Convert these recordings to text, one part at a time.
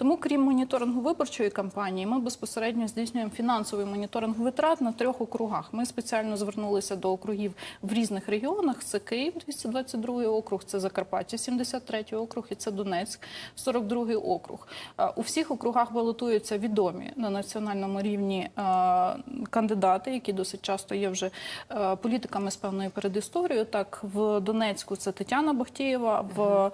Тому, крім моніторингу виборчої кампанії, ми безпосередньо здійснюємо фінансовий моніторинг витрат на трьох округах. Ми спеціально звернулися до округів в різних регіонах. Це Київ, 222 округ, це Закарпаття, 73 округ, і це Донецьк, 42 округ. У всіх округах балотуються відомі на національному рівні кандидати, які досить часто є вже політиками з певною передісторією. Так, в Донецьку це Тетяна Бахтієва, в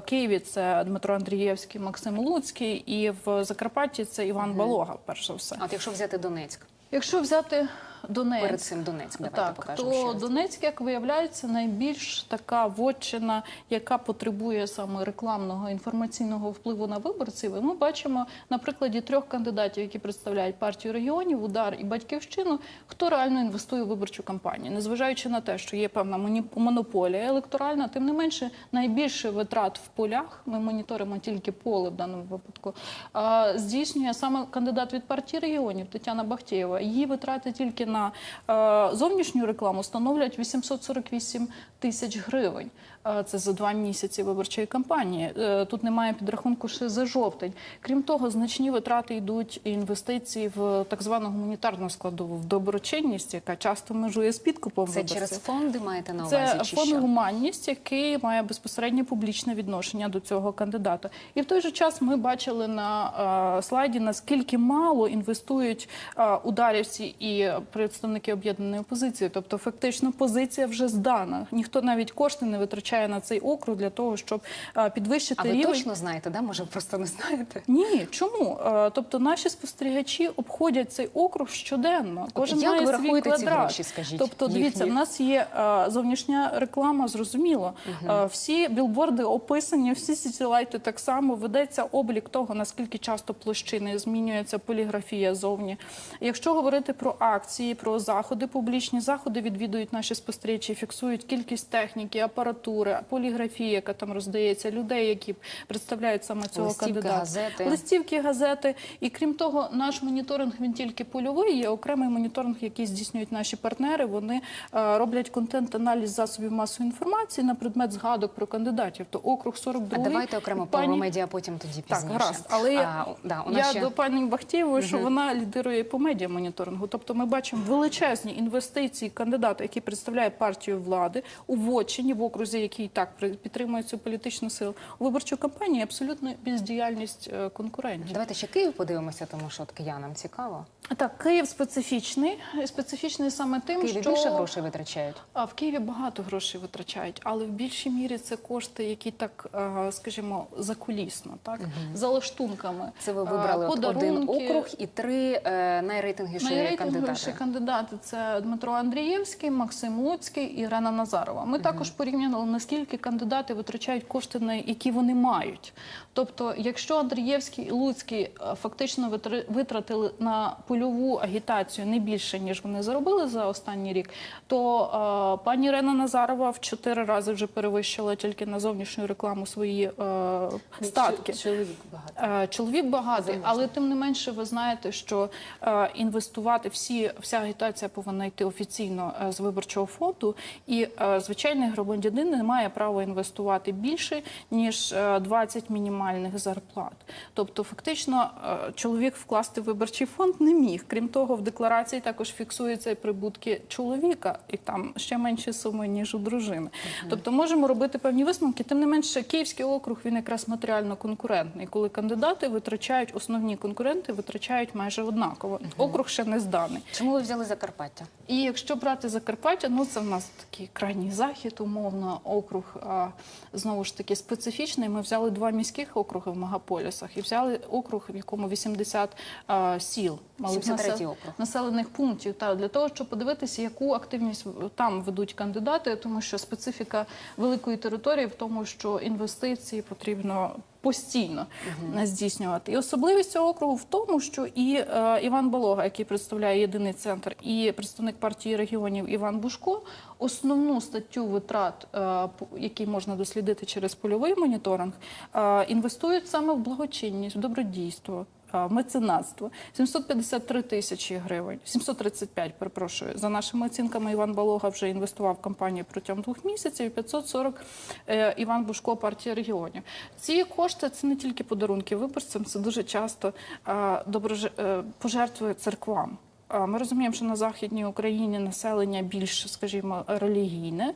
Києві це Дмитро Андрієвський, Максим Луцький, і в Закарпатті це Іван Балога. Перш за все, А От якщо взяти Донецьк, якщо взяти Донецьк, перед цим Донецьк, давайте так, покажемо. то ще. Донецьк, як виявляється, найбільш така вотчина, яка потребує саме рекламного інформаційного впливу на виборців. І ми бачимо на прикладі трьох кандидатів, які представляють партію регіонів, удар і батьківщину, хто реально інвестує в виборчу кампанію, незважаючи на те, що є певна монополія електоральна, тим не менше найбільше витрат в полях. Ми моніторимо тільки поле в даному випадку. Здійснює саме кандидат від партії регіонів Тетяна Бахтєєва. Її витрати тільки на е, зовнішню рекламу становлять 848 тисяч гривень. Е, Це за два місяці виборчої кампанії. Е, Тут немає підрахунку ще за жовтень. Крім того, значні витрати йдуть і інвестиції в так звану гуманітарну складову, в доброчинність, яка часто межує з підкупом Це виборців. через фонди маєте на Це увазі? чи фонд що? гуманність, який має безпосередньо публічне відношення до цього кандидата. І в той же час ми бачили на слайді, наскільки мало інвестують ударівці і представники об'єднаної опозиції. Тобто, фактично, позиція вже здана. Ніхто навіть кошти не витрачає на цей округ для того, щоб підвищити А ви рівень. точно знаєте, да? Може, просто не знаєте? Ні, чому? Тобто наші спостерігачі обходять цей округ щоденно. Кожен як має ви свій рахуєте ці гроші, скажіть, Тобто, дивіться, в нас є зовнішня реклама, зрозуміло. Е, Всі білборди описані, всі сітілайти так само ведеться облік того, наскільки часто площини змінюється поліграфія зовні. Якщо говорити про акції, про заходи, публічні заходи відвідують наші спостерігачі, фіксують кількість техніки, апаратури, поліграфії, яка там роздається, людей, які представляють саме цього Листівки, кандидата. газети. Листівки, газети. І крім того, наш моніторинг він тільки польовий. Є окремий моніторинг, який здійснюють наші партнери. Вони е, роблять контент-аналіз засобів масової інформації на предмет згадок про кандидатів. То округ 42 А давайте окремо про пані... медіа потім тоді Так, гаразд. Але а, да, у нас я ще... до пані Бахтієвої, що вона лідирує по медіамоніторингу. Тобто ми бачимо величезні інвестиції кандидата, який представляє партію влади у Вотчині, в окрузі, який так підтримує цю політичну силу. У виборчу кампанію абсолютно бездіяльність е, конкурентів. Давайте ще Київ подивимося, тому що от киянам цікаво. Так, Київ специфічний, специфічний саме В тим, Києві що більше грошей витрачають. А в Києві багато грошей витрачають, але в більшій мірі це кошти, які так, е, скажімо, закулісно, так за лаштунками. Це ви Е, вибрали от один округ і три найрейтингіші кандидати. Кандидати це Дмитро Андрієвський, Максим Луцький і Ірена Назарова. Ми також порівняли наскільки кандидати витрачають кошти, на які вони мають. Тобто, якщо Андрієвський і Луцький е, фактично витратили на польову агітацію не більше ніж вони заробили за останній рік, то е, пані Ірена Назарова в чотири рази вже перевищила тільки на зовнішню рекламу свої е, статки. Чоловік багато. Е, Чоловік багатий, але тим не менше, ви знаєте, що е, інвестувати всі вся агітація повинна йти офіційно е, з виборчого фонду, і е, звичайний громадянин не має права інвестувати більше ніж е, 20 мінімальних зарплат. Тобто, фактично, е, чоловік вкласти в виборчий фонд не міг. Крім того, в декларації також фіксуються і прибутки чоловіка, і там ще менші суми ніж у дружини. Тобто, можемо робити певні висновки. Тим не менше, Київський округ він якраз матеріально конкурентний, коли кандидати витрачають основні конкуренти, витрачають майже однаково. Округ ще не зданий. Чому ви взяли Закарпаття? І якщо брати Закарпаття, ну це в нас такий крайній захід, умовно, округ а, знову ж таки специфічний. Ми взяли два міських округи в мегаполісах і взяли округ, в якому 80 а, сіл малих 73-й насел- населених пунктів. Та для того, щоб подивитися, яку активність там ведуть кандидати, тому що специфіка великої території в тому, що інвестиції потрібно. Постійно здійснювати і особливість цього округу в тому, що і е, Іван Балога, який представляє єдиний центр, і представник партії регіонів Іван Бушко, основну статтю витрат, е, які можна дослідити через польовий моніторинг, е, інвестують саме в благочинність, в добродійство. А, меценатство 753 тисячі гривень, 735, перепрошую. За нашими оцінками, Іван Балога вже інвестував в компанію протягом двох місяців, 540 е, Іван Бушко, партія регіонів. Ці кошти це не тільки подарунки виборцям, це дуже часто е, доброж... е, пожертви церквам. Ми розуміємо, що на західній Україні населення більш, скажімо, релігійне.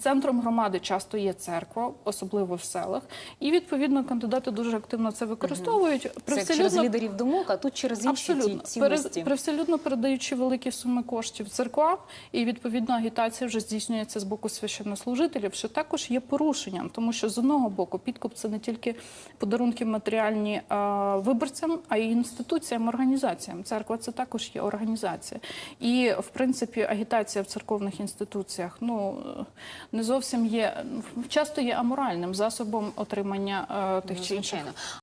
Центром громади часто є церква, особливо в селах. І відповідно кандидати дуже активно це використовують. Це як через лідерів думок, а тут через інші Абсолютно. Пере- привселюдно передаючи великі суми коштів церквам, і відповідно агітація вже здійснюється з боку священнослужителів, що також є порушенням, тому що з одного боку підкуп це не тільки подарунки матеріальні а, виборцям, а й інституціям, організаціям. Церква це також є організація. І в принципі агітація в церковних інституціях ну не зовсім є часто є аморальним засобом отримання е, тих Ну, чи інших.